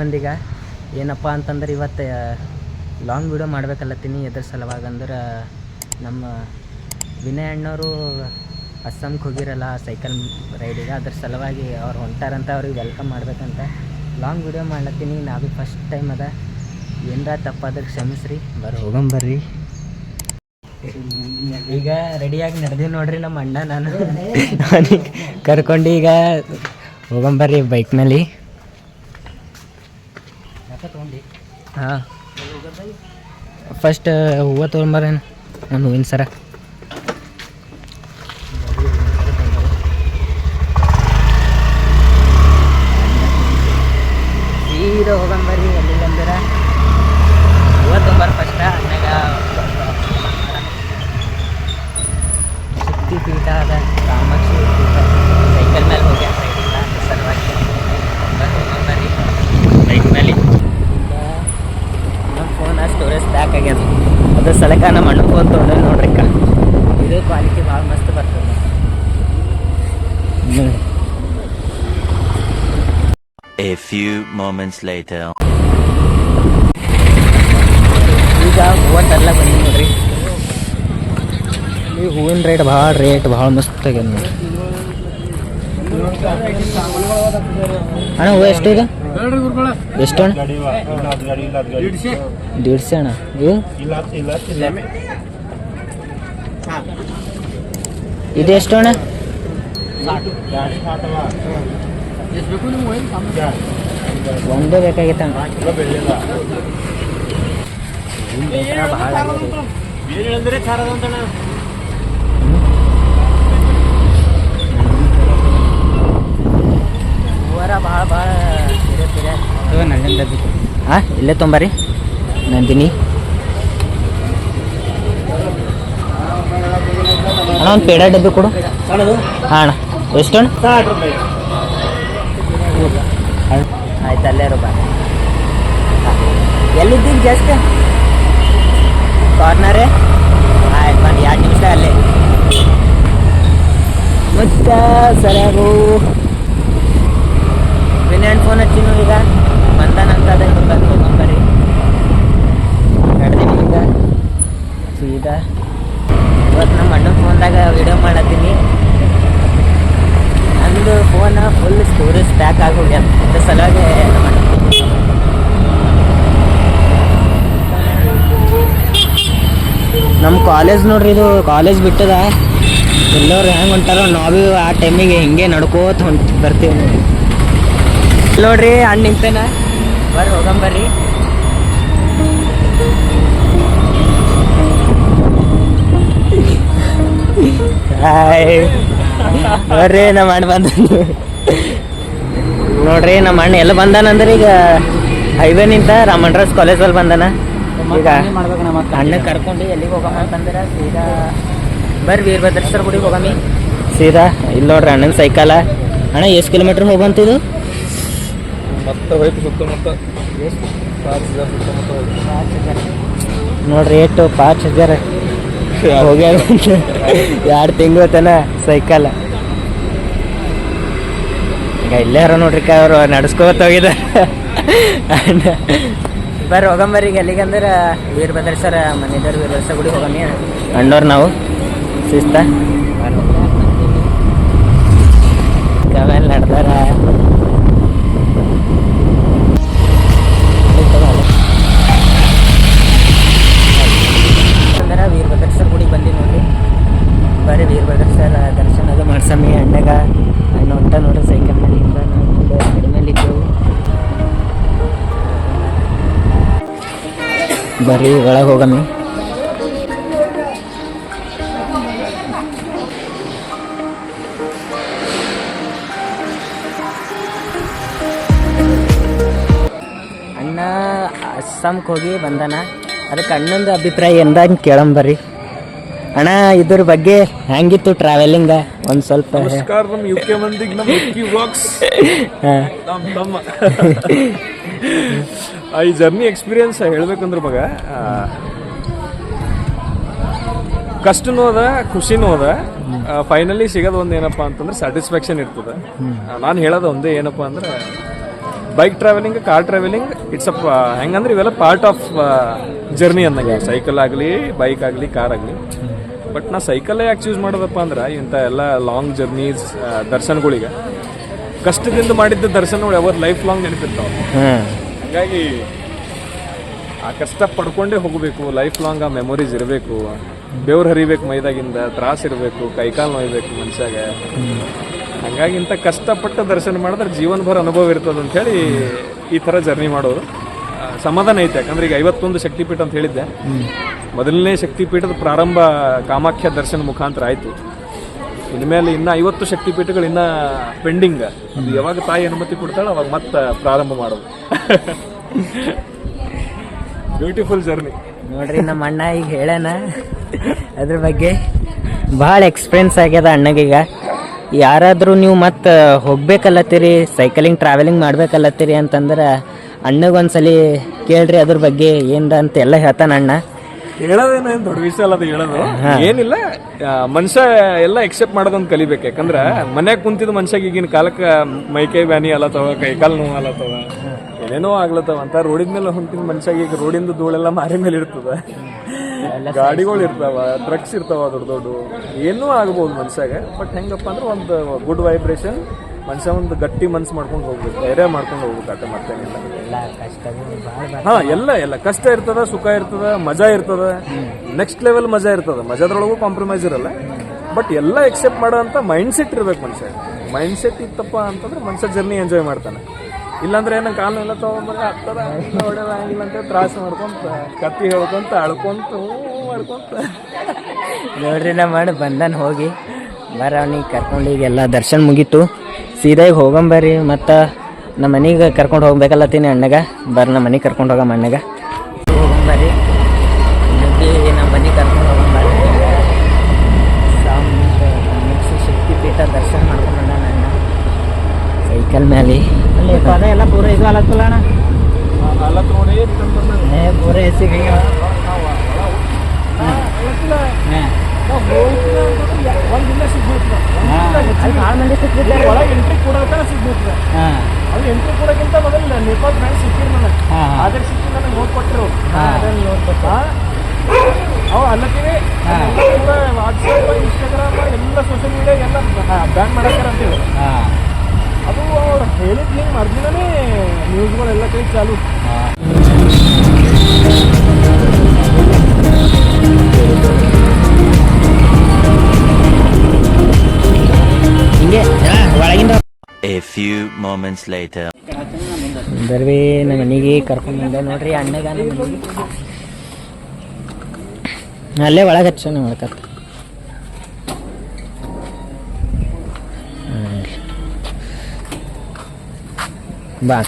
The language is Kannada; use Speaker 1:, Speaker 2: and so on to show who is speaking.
Speaker 1: ಮಂದಿಗ, ಏನಪ್ಪ ಅಂತಂದ್ರೆ ಇವತ್ತು ಲಾಂಗ್ ವಿಡಿಯೋ ಮಾಡ್ಬೇಕಲ್ಲತ್ತೀನಿ ಎದ್ರ ಸಲುವಾಗಿ ಅಂದ್ರೆ, ನಮ್ಮ ವಿನಯ್ ಅಣ್ಣವರು ಅಸ್ಸಾಂಗೆ ಹೋಗಿರಲ್ಲ ಸೈಕಲ್ ರೈಡಿಗೆ ಅದ್ರ ಸಲುವಾಗಿ ಅವ್ರು ಹೊಂಟಾರಂತ ಅವ್ರಿಗೆ ವೆಲ್ಕಮ್ ಮಾಡ್ಬೇಕಂತ ಲಾಂಗ್ ವಿಡಿಯೋ ಮಾಡ್ಲತ್ತೀನಿ. ನಾವು ಫಸ್ಟ್ ಟೈಮ್ ಅದ. ಏನರ ತಪ್ಪಾದ್ರೆ ಕ್ಷಮಿಸ್ರಿ. ಬರ್ರಿ. ಹೋಗಂಬರ್ರಿ ಈಗ ರೆಡಿಯಾಗಿ ನಡೆದೀವಿ ನೋಡ್ರಿ ನಮ್ಮ ಅಣ್ಣ ನಾನು. ಕರ್ಕೊಂಡು ಈಗ ಹೋಗಂಬರ್ರಿ ಬೈಕ್ನಲ್ಲಿ ಹಾಂ. ಫಸ್ಟ್ ಹೂವು ತೊಗೊಂಬರೇನು ಒಂದು ಹೂವಿನ ಸರ ಸೀದಾ ಹೋಗಂಬರ್ರಿ ಎಲ್ಲಿಗಂದ್ರೆ ಹೂವು ತೊಗೊಂಬರ್ ಫಸ್ಟ ಆಮ್ಯಾಗ ಶಕ್ತಿ ಪೀಠ ಅದ ಕಾಮಾಕ್ಷಿ ಪೀಠ ಸೈಕಲ್ ಮೇಲೆ ಹೋಗಿ ಸೈಡಿಲ್ಲ ಸಲುವಾಗಿ ಬರ್ರಿ ಹೋಗಂಬರ್ರಿ ಬೈಕ್ ಮೇಲೆ ನಮ್ಮ ಫೋನ್ ಸ್ಟೋರೇಜ್ ಬ್ಯಾಕ್ ಆಗ್ಯದ ನಮ್ಮ ಅಣ್ಣ ಫೋನ್ ತೊಗೊಂಡೆ ನೋಡ್ರಿ ಅಕ್ಕ. ಇದು ಕ್ವಾಲಿಟಿ ಭಾಳ ಮಸ್ತ್ ಬರ್ತದೆ.
Speaker 2: A few moments later.
Speaker 1: ಈಗ ಮೂವತ್ತೆಲ್ಲ ಬಂದಿ ನೋಡ್ರಿ. ಈ ಹೂವಿನ ರೇಟ್ ಭಾಳ ರೇಟ್ ಭಾಳ ಮಸ್ತ್ ಆಗ್ಯದ ನೋಡಿ ಅಣ್ಣ ಹೂವು ಎಷ್ಟು ಈಗ ಎಷ್ಟು ಅಣ್ಣ? ದೀಡ್ಸೆ ಅಣ್ಣ ಇದು ಇದು ಎಷ್ಟು ಅಣ್ಣ? ಒಂದೇ ಬೇಕಾಗಿತ್ತ ಭಾಳ ಆಗ್ಯದ. ಹೂವರ ಭಾಳ ಭಾಳ ಹಾಂ ಇಲ್ಲೇ ತೊಂಬರಿ ನಂದಿನಿ ಅಣ್ಣ, ಒಂದು ಪೇಡ ಡಬ್ಬಿ ಕೊಡು. ಹಾಂ, ಅಣ್ಣ. ಎಷ್ಟು ಆಯ್ತು, ಅಲ್ಲೇ ಇರೋ, ಬಾ. ಎಲ್ಲಿದ್ದೀಗ ಜಸ್ಟ್ ಕಾರ್ನರೇ ಆಯ್ತು, ಬನ್ನಿ, ಎರಡು ನಿಮಿಷ ಅಲ್ಲೇ. ಮತ್ತೆ ಸರಿಯಾಗು. ವಿನಯನ್ ಫೋನ್ ಹಚ್ಚಿನ ಈಗ? ಬಂದಾನಂತ ಅದೇ ಬಂದು ಹೋಗಂಬರಿ ನಡೆದೀನಿ ಈಗ. ಸೀದಾ. ಇವತ್ತು ನಮ್ಮ ಅಣ್ಣನ ಫೋನ್ದಾಗ ವಿಡಿಯೋ ಮಾಡತ್ತೀನಿ. ನಂದು ಫೋನ್ ಫುಲ್ ಸ್ಟೋರೇಜ್ ಪ್ಯಾಕ್ ಆಗಿ ಹೋಗ್ಯದ ಅದ್ರ ಸಲುವಾಗಿ ನಮ್ಮ ಅಣ್ಣ ನಮ್ಮ ಕಾಲೇಜ್ ನೋಡ್ರಿ ಇದು ಕಾಲೇಜ್ ಬಿಟ್ಟದ. ಎಲ್ಲರೂ ಹೆಂಗೆ ಹೊಂಟಾರೋ ನಾವು ಆ ಟೈಮಿಗೆ ಹಿಂಗೆ ನಡ್ಕೋತ ಹೊಂಟ್ ಬರ್ತೀವಿ ನೋಡಿ ನೋಡ್ರಿ ಅಣ್ಣ ನಿಂತೇನ ಬರ್ರಿ ಹೋಗಂಬರ್ರಿ ಹಾಯ್. ಬರ್ರಿ ನಮ್ಮ ಅಣ್ಣ ಬಂದ ನೋಡ್ರಿ ನಮ್ಮ ಅಣ್ಣ ಎಲ್ಲ ಬಂದಾನಂದ್ರೆ ಈಗ ಹೈವೇ ನಿಂತ ಕಾಲೇಜ್ ಕಾಲೇಜಲ್ಲಿ ಬಂದಾನ. ಈಗ ಅಣ್ಣ ಕರ್ಕೊಂಡು ಎಲ್ಲಿಗೆ ಹೋಗಮ್ಮ ಅಂತಂದ್ರೆ ಸೀದಾ ಬರ್ರಿ ವೀರಭದ್ರೇಶ್ವರ ಗುಡಿಗೆ ಹೋಗಮ್ಮಿ ಸೀದಾ ಇಲ್ಲಿ ನೋಡ್ರಿ ಅಣ್ಣನ ಸೈಕಲ ಅಣ್ಣ ಎಷ್ಟು ಕಿಲೋಮೀಟ್ರ್ ಹೋಗಂತಿದು
Speaker 3: ಮತ್ತೆ ಹೋಯ್ತು ಸುತ್ತಮುತ್ತ ಪಾಚ್ ಹಜಾರ್ ಸುತ್ತಮುತ್ತ ಹೋಯ್ತು
Speaker 1: ನೋಡ್ರಿ ಎಷ್ಟು ಪಾಚ್ ಹಜಾರ ಹೋಗ್ಯಾರ ಎರಡು ತಿಂಗಳು ತನ ಸೈಕಲ್ ಈಗ ಇಲ್ಲೇ ಯಾರೋ ನೋಡ್ರಿ ಅವರು ನಡ್ಸ್ಕೋತ ಹೋಗಿದ ಬರ್ರಿ ಹೋಗಂಬರ್ರಿ ಈಗ ಎಲ್ಲಿಗಂದ್ರೆ ವೀರಭದ್ರೇಶ್ವರ ಮನೆದವ್ರು ವೀರಭದ್ರೇಶ್ವರ ಗುಡಿ ಹೋಗಮ್ಮಿ ಅಣ್ಣವ್ರು ನಾವು. ಶಿಸ್ತ ಆಮೇಲೆ ನಡ್ದಾರ ಅಂದ್ರೆ ವೀರಭದ್ರೇಶ್ವರ ಗುಡಿಗೆ ಬಂದಿ ನೋಡ್ರಿ ಬರೀ ವೀರಭದ್ರೇಶ್ವರ ದರ್ಶನ ಅದು ಮಾಡ್ಸಮ್ಮಿ ಅಣ್ಣಗ ಅಣ್ಣ ಹೊಂಟ ನೋಡ್ರಿ ಸೈಕಲ್ ಮೇಲೆ ಇಂದ ನಾವು ಗಾಡಿ ಮೇಲೆ ಇದ್ದೆವು ಬರ್ರಿ, ಒಳಗೆ ಹೋಗಮ್ಮಿ ಅಣ್ಣ ಅಸ್ಸಾಮ್ಗೆ ಹೋಗಿ ಬಂದಾನ. ಅದಕ್ಕೆ ಅಣ್ಣಂದು ಅಭಿಪ್ರಾಯ ಎಂದಾಗ ಕೇಳಂಬರ್ರಿ. ಅಣ್ಣ ಇದ್ರ ಬಗ್ಗೆ ಹೆಂಗಿತ್ತು ಟ್ರಾವೆಲಿಂಗ ಒಂದು ಸ್ವಲ್ಪ
Speaker 3: ನಮಸ್ಕಾರ ನಮ್ಮ ಯು ಕೆ ಮಂದಿಗೆ ನಮ್ಮ ನಮ್ಮ ತಮ್ಮ. ಈ ಜರ್ನಿ ಎಕ್ಸ್ಪೀರಿಯನ್ಸ್ ಹೇಳ್ಬೇಕಂದ್ರೆ ಮಗ ಕಷ್ಟನೂ ಅದ ಖುಷಿನೂ ಅದ. ಫೈನಲಿ ಸಿಗೋದು ಒಂದು ಏನಪ್ಪ ಅಂತಂದ್ರೆ ಸ್ಯಾಟಿಸ್ಫ್ಯಾಕ್ಷನ್ ಇರ್ತದೆ. ನಾನು ಹೇಳೋದು ಒಂದೇ ಏನಪ್ಪ ಅಂದ್ರೆ bike travelling car travelling it's up ಹೆಂಗಂದ್ರೆ ಇವೆಲ್ಲ ಪಾರ್ಟ್ ಆಫ್ ಜರ್ನಿ ಅಂದಂಗೆ ಸೈಕಲ್ ಆಗಲಿ. ಬೈಕ್ ಆಗಲಿ ಕಾರ್ ಆಗಲಿ ಬಟ್ ನಾ ಸೈಕಲ್ಲೇ ಯಾಕೆ ಚೂಸ್ ಮಾಡೋದಪ್ಪ ಅಂದ್ರೆ ಇಂಥ ಎಲ್ಲ ಲಾಂಗ್ ಜರ್ನೀಸ್ ದರ್ಶನಗಳಿಗೆ. ಕಷ್ಟದಿಂದ ಮಾಡಿದ್ದ ದರ್ಶನಗಳು ಯಾವತ್ತು ಲೈಫ್ ಲಾಂಗ್ ನೆನಪಿರ್ತಾವೆ. ಹಾಗಾಗಿ ಆ ಕಷ್ಟ ಪಡ್ಕೊಂಡೇ ಹೋಗಬೇಕು ಲೈಫ್ ಲಾಂಗ್ ಆ ಮೆಮೊರೀಸ್ ಇರಬೇಕು ಬೆವ್ರು ಹರಿಬೇಕು ಮೈದಾಗಿಂದ ತ್ರಾಸ ಇರಬೇಕು ಕೈಕಾಲು ನೋಯ್ಬೇಕು ಮನುಷ್ಯಾಗ. ಹಂಗಾಗಿ ಇಂಥ ಕಷ್ಟಪಟ್ಟು ದರ್ಶನ ಮಾಡಿದ್ರೆ ಜೀವನ ಭರ ಅನುಭವ ಇರ್ತದೆ ಅಂತ ಹೇಳಿ ಈ ಥರ ಜರ್ನಿ ಮಾಡೋದು. ಆ, ಸಮಾಧಾನ ಐತೆ. ಯಾಕಂದ್ರೆ ಈಗ ಐವತ್ತೊಂದು ಶಕ್ತಿಪೀಠ ಅಂತ ಹೇಳಿದ್ದೆ. ಮೊದಲನೇ ಶಕ್ತಿಪೀಠದ ಪ್ರಾರಂಭ ಕಾಮಾಖ್ಯ ದರ್ಶನ ಮುಖಾಂತರ ಆಯಿತು. ಇನ್ಮೇಲೆ ಇನ್ನು ಐವತ್ತು ಶಕ್ತಿಪೀಠಗಳು ಇನ್ನ ಪೆಂಡಿಂಗ್ ಯಾವಾಗ ತಾಯಿ ಅನುಮತಿ ಕೊಡ್ತಾಳೆ ಅವಾಗ ಮತ್ತೆ ಪ್ರಾರಂಭ ಮಾಡೋದು. ಬ್ಯೂಟಿಫುಲ್ ಜರ್ನಿ
Speaker 1: ನೋಡ್ರಿ, ನಮ್ಮ ಅಣ್ಣ ಈಗ ಹೇಳೋಣ ಅದ್ರ ಬಗ್ಗೆ ಭಾಳ ಎಕ್ಸ್ಪೀರಿಯನ್ಸ್ ಆಗ್ಯದ ಅಣ್ಣಗೀಗ. ಯಾರಾದರೂ ನೀವು ಮತ್ತೆ ಹೋಗ್ಬೇಕಲ್ಲತ್ತೀರಿ? ಸೈಕಲಿಂಗ್ ಟ್ರಾವೆಲಿಂಗ್ ಮಾಡ್ಬೇಕಲ್ಲತ್ತೀರಿ ಅಂತಂದ್ರೆ ಅಣ್ಣಗೊಂದ್ಸಲಿ ಕೇಳ್ರಿ ಅದ್ರ ಬಗ್ಗೆ ಏನ್ರ ಅಂತ ಎಲ್ಲ ಹೇಳ್ತಾನ ಅಣ್ಣ.
Speaker 3: ಹೇಳೋದೇನು ದೊಡ್ಡ ವಿಷಯ ಅಲ್ಲ ಅದು ಹೇಳೋದು. ಏನಿಲ್ಲ ಮನುಷ್ಯ ಎಲ್ಲ ಎಕ್ಸೆಪ್ಟ್ ಮಾಡೋದೊಂದು ಕಲಿಬೇಕು. ಯಾಕಂದ್ರೆ ಮನ್ಯಾಗ ಕುಂತಿದ್ ಮನುಷ್ಯಾಗ ಈಗಿನ ಕಾಲಕ್ಕೆ ಮೈಕೈ ಬ್ಯಾನಿ ಅಲ್ಲತ್ತವ ಕೈಕಾಲು ನೋವು ಅಲ್ಲತ್ತವ ಏನೇನೋ ಆಗ್ಲತ್ತವ ಅಂತ ರೋಡಿನ ಮೇಲೆ ಹೊಂಟಿದ ಮನುಷ್ಯಾಗ ಈಗ ರೋಡಿಂದ ಧೂಳೆಲ್ಲ ಮಾರಿ ಮೇಲೆ ಇರ್ತದ. ಗಾಡಿಗಳು ಇರ್ತಾವ ಟ್ರಕ್ಸ್ ಇರ್ತಾವ ದೊಡ್ಡ ದೊಡ್ಡ. ಏನೂ ಆಗ್ಬೋದು ಮನುಷ್ಯಾಗ ಬಟ್ ಹೆಂಗಪ್ಪ ಅಂದ್ರೆ ಒಂದು ಗುಡ್ ವೈಬ್ರೇಷನ್ ಮನುಷ್ಯ ಒಂದು ಗಟ್ಟಿ ಮನ್ಸು ಮಾಡ್ಕೊಂಡು ಹೋಗ್ಬೇಕು ಧೈರ್ಯ ಮಾಡ್ಕೊಂಡು ಹೋಗ್ಬೇಕು ಆಟ ಮತ್ತೇನಿಲ್ಲ
Speaker 1: ಎಲ್ಲ ಕಷ್ಟಗಳು ಭಾಳ
Speaker 3: ಹಾ ಎಲ್ಲ ಎಲ್ಲ. ಕಷ್ಟ ಇರ್ತದ ಸುಖ ಇರ್ತದ ಮಜಾ ಇರ್ತದ. ನೆಕ್ಸ್ಟ್ ಲೆವೆಲ್ ಮಜಾ ಇರ್ತದ. ಮಜಾದ್ರೊಳಗೂ ಕಾಂಪ್ರಮೈಸ್ ಇರಲ್ಲ. ಬಟ್ ಎಲ್ಲ ಎಕ್ಸೆಪ್ಟ್ ಮಾಡೋಂಥ ಮೈಂಡ್ ಸೆಟ್ ಇರ್ಬೇಕು ಮನುಷ್ಯ. ಮೈಂಡ್ ಸೆಟ್ ಇತ್ತಪ್ಪ ಅಂತಂದ್ರೆ ಮನುಷ್ಯ ಜರ್ನಿ ಎಂಜಾಯ್ ಮಾಡ್ತಾನೆ. ಇಲ್ಲಾಂದ್ರೆ ಏನೋ ಕಾಲು ಎಲ್ಲ ತೊಗೊಂಡ್ಬಂದ್ರೆ ಆಗ್ತದ ಹೊಡೆದ ಆಗಿಲ್ಲ ಅಂತ ತ್ರಾಸ ಮಾಡ್ಕೊಂತ ಕತ್ತಿ ಹೇಳ್ಕೊಂತ ಅಳ್ಕೊಂತ ಮಾಡ್ಕೊಂತ.
Speaker 1: ನೋಡ್ರಿ ನಮ್ಮ ಮಾಡಿ ಬಂದನ್ ಹೋಗಿ ಬರ ಅವ್ನಿಗೆ ಕರ್ಕೊಂಡು ಈಗ ಎಲ್ಲ ದರ್ಶನ ಮುಗೀತು. ಸೀದಾ ಈಗ ಹೋಗಂಬರ್ರಿ ಮತ್ತು ನಮ್ಮ ಮನೆಗೆ ಕರ್ಕೊಂಡು ಹೋಗ್ಬೇಕಲ್ಲತ್ತೀನಿ ಅಣ್ಣಗ ಬರ್ರಿ ನಮ್ಮ ಮನೆಗೆ ಕರ್ಕೊಂಡು ಹೋಗಮ್ಮ ಅಣ್ಣಗ ಹೋಗಂಬರ್ರಿ ನಮ್ಮ ಮನೆಗೆ ಕರ್ಕೊಂಡು ಹೋಗಂಬರ್ರಿ ಶಕ್ತಿಪೀಠ ದರ್ಶನ ಮಾಡ್ಕೊಂಡು ಅಣ್ಣ ಸೈಕಲ್ ಮೇಲೆ ಎಲ್ಲ ಪೂರ ಇದು ಅಲತ್ತಲ್ಲ ಅಣ್ಣ ಪೂರ ಎಸಿಗೆ
Speaker 3: ಒಂದಿನ ಎಂಟ್ರಿ ಕೊಡೋಕೆ ಸಿಗ್ಬೇಕು ಅದು ಎಂಟ್ರಿ ಕೊಡೋಕ್ಕಿಂತ ಮೊದಲು ನೇಪಾಲ್ ಫ್ರೆಂಡ್ಸ್ ಸಿಕ್ಕಿರ್ ನನಗೆ ಆದ್ರೆ ಸಿಕ್ಕಿ ನನಗೆ ನೋಟ್ ಕೊಟ್ಟಿರು ಅವು ಪೂರ ವಾಟ್ಸಪ್ ಇನ್ಸ್ಟಾಗ್ರಾಮ್ ಎಲ್ಲ ಸೋಷಿಯಲ್ ಮೀಡಿಯಾ ಎಲ್ಲ ಬ್ಯಾನ್ ಅಂತೇಳಿ ಅದು ಅವ್ರು ಹೇಳಿದ ಹಿಂಗೆ ಮರ್ದಿನೇ ನ್ಯೂಸ್ಗಳೆಲ್ಲ ಕೈ ಚಾಲು
Speaker 2: moments later.
Speaker 1: ಬರ್ವಿ ನಮ್ಮ ಮನೆಗೆ ಕರ್ಕೊಂಡು ಬಂದೆ. ನೋಡ್ರಿ ಅಣ್ಣಗ ಅಲ್ಲೇ ಒಳಗೆ ಹಚ್ಚ ನೋಡ್ಕತ್ತ ಬಾ.